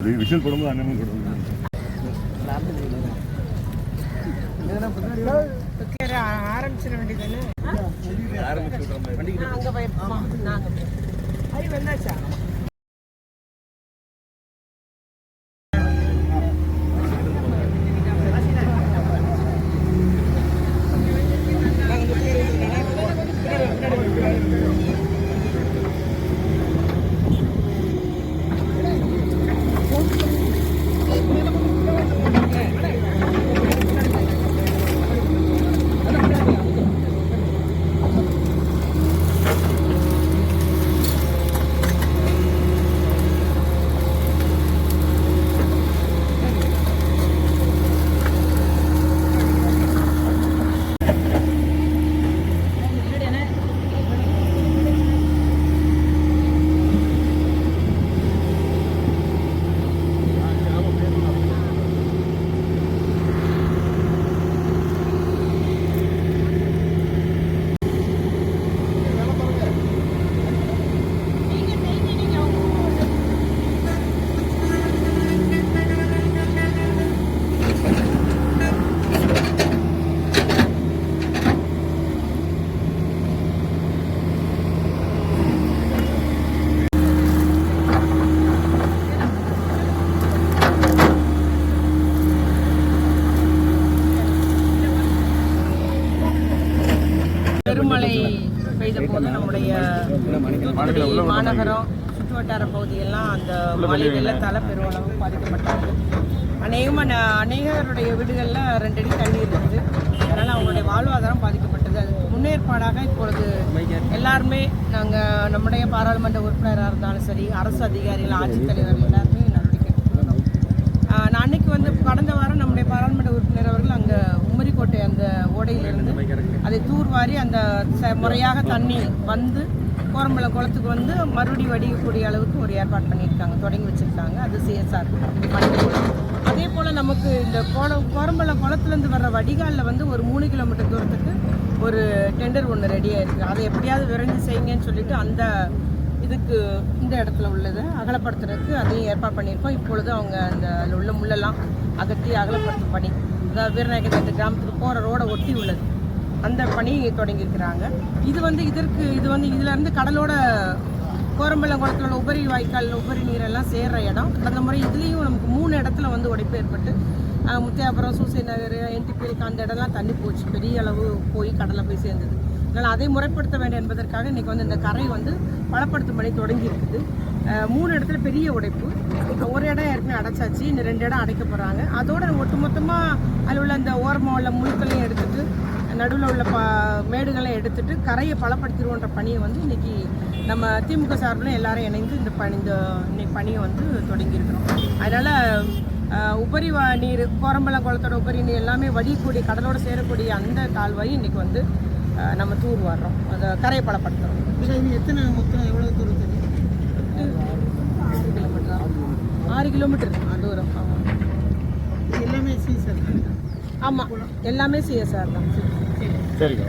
விஷயம் போடும்போது அண்ணன் போடுவோம் ஆரம்பிச்சிட வேண்டியதானே அங்கே போய் நாங்கள் அறிவு வந்தாச்சா பெருமழை பெய்த போது நம்முடைய தூத்துக்குடி மாநகரம் சுற்றுவட்டார பகுதியெல்லாம் அந்த மழை வெள்ளத்தால் பெருமளவு பாதிக்கப்பட்டாங்க அநேகமாக அநேகருடைய வீடுகளில் ரெண்டு அடி தண்ணி இருந்தது. அதனால் அவங்களுடைய வாழ்வாதாரம் பாதிக்கப்பட்டது. அதுக்கு முன்னேற்பாடாக இப்பொழுது எல்லாருமே நாங்கள் நம்முடைய பாராளுமன்ற உறுப்பினராக இருந்தாலும் சரி அரசு அதிகாரிகள் ஆட்சித்தலைவர்கள் எல்லாருமே நடவடிக்கை நான் அன்னைக்கு வந்து கடந்த வாரம் நம்முடைய பாராளுமன்ற உறுப்பினர் அவர்கள் அங்கே உம்மரிக்கோட்டை அந்த ஓடையிலிருந்து அதை தூர்வாரி அந்த ச- முறையாக தண்ணி வந்து கோரம்பளம் குளத்துக்கு வந்து மறுபடி வடிக்கக்கூடிய அளவுக்கு ஒரு ஏற்பாடு பண்ணியிருக்காங்க. தொடங்கி வச்சிருக்காங்க. அது சிஎஸ்ஆர் அதே போல் நமக்கு இந்த கோலம் கோரம்பளம் குளத்துலேருந்து வர்ற வடிகாலில் வந்து ஒரு மூணு கிலோமீட்டர் தூரத்துக்கு ஒரு டெண்டர் ஒன்று ரெடியாக இருக்குது அதை எப்படியாவது விரைந்து செய்யுங்கன்னு சொல்லிட்டு அந்த இதுக்கு இந்த இடத்துல உள்ளதை. அகலப்படுத்துறதுக்கு அதையும் ஏற்பாடு பண்ணியிருக்கோம். இப்பொழுது அவங்க அந்த அதில் உள்ள முள்ளெல்லாம் அகற்றி அகலப்படுத்தும் பணி அதாவது வீரநாயகத்து கிராமத்துக்கு போகிற ரோடை ஒட்டி உள்ளது. அந்த பணி தொடங்கியிருக்கிறாங்க இது வந்து இதற்கு இது வந்து இதுலேருந்து கடலோட கோரம்பலம் குளத்தில் உள்ள உபரி வாய்க்கால் உபரி நீரெல்லாம் சேர்ற இடம். கடந்த முறை இதுலேயும் நமக்கு மூணு இடத்துல வந்து உடைப்பு ஏற்பட்டு முத்தியாபுரம் சூசை நகர் என்டிபிஎல் அந்த இடம்லாம் தண்ணி போச்சு. பெரிய அளவு போய் கடலில் போய் சேர்ந்தது. அதனால் அதை முறைப்படுத்த வேண்டும் என்பதற்காக இன்றைக்கி வந்து இந்த கரை வந்து பலப்படுத்தும் பணி தொடங்கி இருக்குது. மூணு இடத்துல பெரிய உடைப்பு. ஒரு இடம் ஏற்கனவே அடைச்சாச்சு இன்னும் ரெண்டு இடம் அடைக்க போகிறாங்க அதோட ஒட்டுமொத்தமாக அதில் உள்ள அந்த ஓரமாக உள்ள முழுக்களையும் எடுத்துட்டு நடுவில் உள்ள ப மேடுகளை எடுத்துட்டு கரையை பலப்படுத்திடுவோன்ற பணியை வந்து இன்றைக்கி நம்ம திமுக சார்பில் எல்லாரும் இணைந்து இந்த பணி இந்த இன்னைக்கு பணியை வந்து தொடங்கியிருக்கிறோம். அதனால் உபரி நீர் கோரம்பலம் குளத்தோட உபரி நீர் எல்லாமே வடியக்கூடிய கடலோடு சேரக்கூடிய அந்த கால்வாய் இன்னைக்கு வந்து நம்ம தூர் வர்றோம் அதை கரையை பலப்படுத்துகிறோம் எத்தனை மொத்தம் எவ்வளோ தூரம் கிலோமீட்டர் தூரம் ஆமாம் எல்லாமே சீசன் ஆமாம் எல்லாமே சிஎஸ்ஆர் தான். சரிங்க